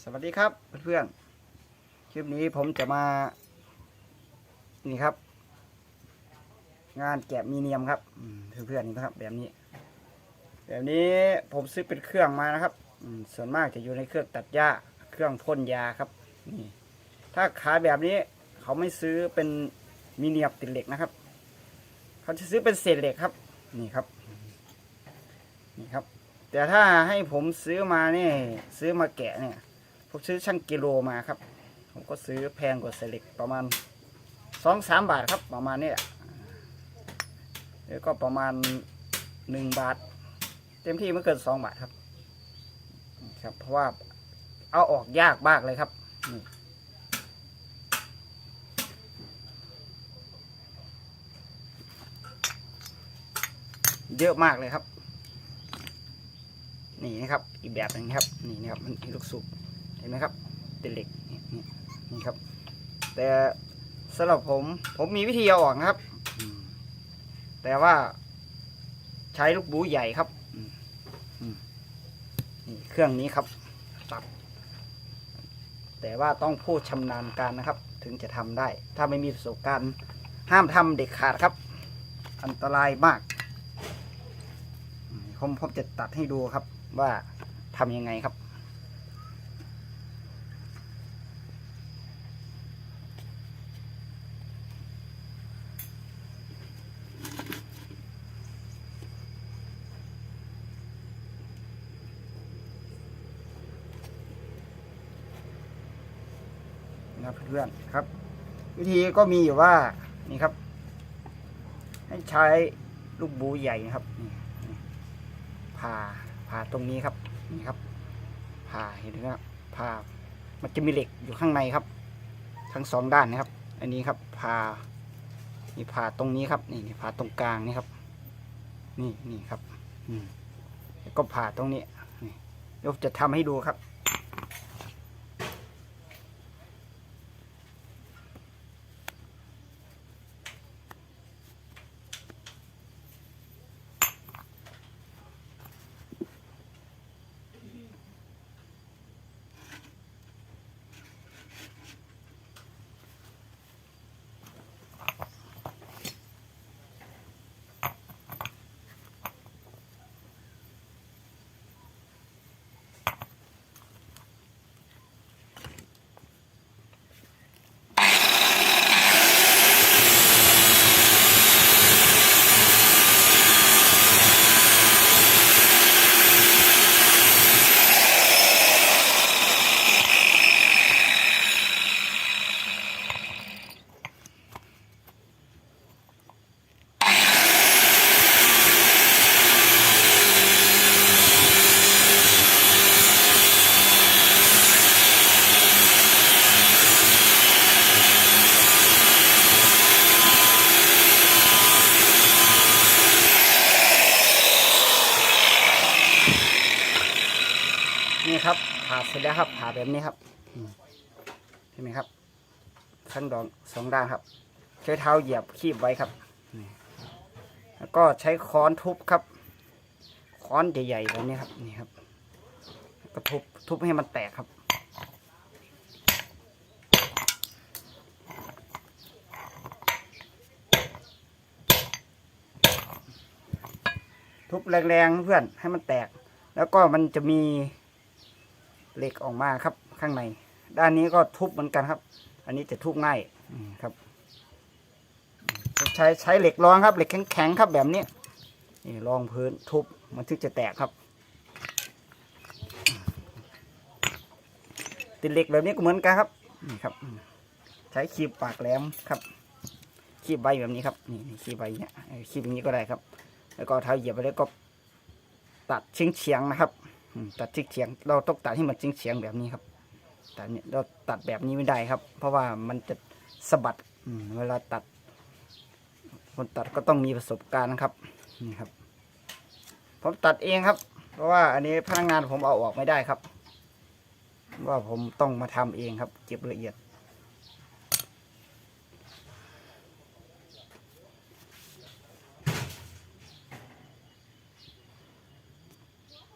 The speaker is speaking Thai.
สวัสดีครับเพื่อนๆ คลิปนี้ผมจะมา นี่ครับ งานแกะมีเนียมครับเพื่อนๆนี่นะครับ แบบนี้ แบบนี้ผมซื้อเป็นเครื่องมานะครับส่วนมากจะอยู่ในเครื่องตัดหญ้า เครื่องพ่นยาครับ นี่ ถ้าขายแบบนี้ เขาไม่ซื้อเป็นมีเนียมติดเหล็กนะครับ เขาจะซื้อเป็นเศษเหล็กครับ นี่ครับ นี่ครับแต่ถ้าให้ผมซื้อมาเนี่ยซื้อมาแกะเนี่ย ผมซื้อช่างกิโลมาครับ ผมก็ซื้อแพงกว่าเซเล็กประมาณสองสามบาทครับประมาณนี้แหละแล้วก็ประมาณหนึ่งบาท เต็มที่ไม่เกินสองบาทครับ ครับ เพราะว่าเอาออกยากมากเลยครับเยอะมากเลยครับ นี่นะครับ อีกแบบหนึงครับ นี่นะครับ มันลูกสูบ ห็นไหมครับ เป็นเหล็กนี่นี่ครับ แต่สำหรับผมผมมีวิธีเอาออกนะครับ แต่ว่าใช้ลูกบูใหญ่ครับนี่เครื่องนี้ครับตัดแต่ว่าต้องผู้ชำนาญการนะครับ ถึงจะทำได้ ถ้าไม่มีประสบการณ์ห้ามทำเด็กขาดครับ อันตรายมากผมผมจะตัดให้ดูครับว่าทำยังไงครับ ครับเพื่อนๆครับ วิธีก็มีอยู่ว่านี่ครับ ให้ใช้ลูกบูใหญ่นะครับนี่ผ่าผ่าตรงนี้ครับนี่ครับ ผ่าเห็นไหมครับผ่ามันจะมีเหล็กอยู่ข้างในครับ ทั้งสองด้านนะครับ อันนี้ครับผ่านี่ผ่าตรงนี้ครับ นี่นี่ผ่าตรงกลางนี่ครับ นี่นี่ครับ อืมแล้วก็ผ่าตรงนี้นี่เดี๋ยวจะทำให้ดูครับ นี่ครับผ่าเสร็จแล้วครับผ่าแบบนี้ครับเห็นไหมครับทั้งดองสองด้านครับ ใช้เท้าเหยียบคีบไว้ครับแล้วก็ใช้ค้อนทุบครับ ค้อนใหญ่ๆแบบนี้ครับนี่ครับก็ทุบทุบให้มันแตกครับทุบแรงๆเพื่อนให้มันแตก แล้วก็มันจะมี เหล็กออกมาครับข้างใน ด้านนี้ก็ทุบเหมือนกันครับ อันนี้จะทุบง่ายครับ ใช้ใช้เหล็กรองครับ เหล็กแข็งๆครับแบบนี้นี่รองพื้นทุบมันถึงจะแตกครับ ติดเหล็กแบบนี้ก็เหมือนกันครับนี่ครับ ใช้คีบปากแหลมครับคีบใบแบบนี้ครับนี่คีบใบเนี่ยคีบอย่างนี้ก็ได้ครับ แล้วก็เท้าเหยียบไปแล้วก็ตัดเฉียงๆนะครับ ตัดเฉียงเฉียง เราต้องตัดให้มันสิงเฉียงแบบนี้ครับแต่เนี่ยเราตัดแบบนี้ไม่ได้ครับ เพราะว่ามันจะสะบัดเวลาตัด คนตัดก็ต้องมีประสบการณ์ครับนี่ครับผมตัดเองครับ เพราะว่าอันนี้พนักงานผมเอาออกไม่ได้ครับ ว่าผมต้องมาทำเองครับ เก็บละเอียด